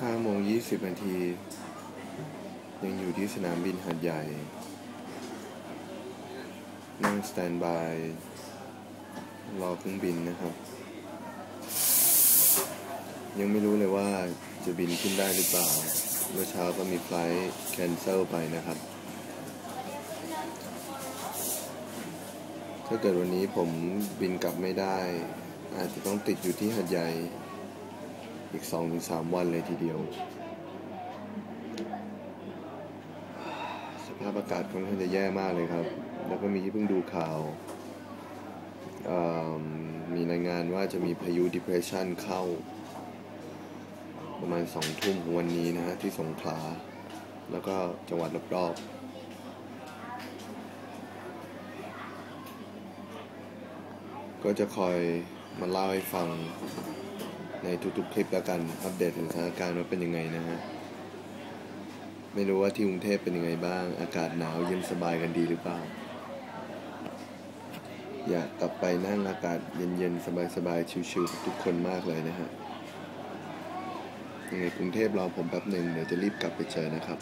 ห้าโมงยี่สิบนาที ยังอยู่ที่สนามบินหาดใหญ่ นั่งสแตนบาย รอเครื่องบินนะครับ ยังไม่รู้เลยว่าจะบินขึ้นได้หรือเปล่า เมื่อเช้าก็มีไฟล์แคนเซิลไปนะครับ ถ้าเกิดวันนี้ผมบินกลับไม่ได้ อาจจะต้องติดอยู่ที่หาดใหญ่ อีกสองถึงสามวันเลยทีเดียว สภาพอากาศค่อนข้างจะแย่มากเลยครับ แล้วก็มีที่เพิ่งดูข่าวมีรายงานว่าจะมีพายุ depression เข้า ประมาณสองทุ่มของวันนี้นะฮะ ที่สงขลา แล้วก็จังหวัดรอบๆก็จะคอยมาเล่าให้ฟัง ในทุกๆคลิปแล้วกันอัปเดตถึงสถานการณ์ว่าเป็นยังไงนะฮะไม่รู้ว่าที่กรุงเทพเป็นยังไงบ้าง อากาศหนาวเย็นสบายกันดีหรือเปล่า อยากกลับไปนั่งอากาศเย็นๆ สบายๆ ชิวๆทุกคนมากเลยนะฮะยังไงกรุงเทพรอผมแป๊บหนึ่งเดี๋ยวจะรีบกลับไปเจอนะครับ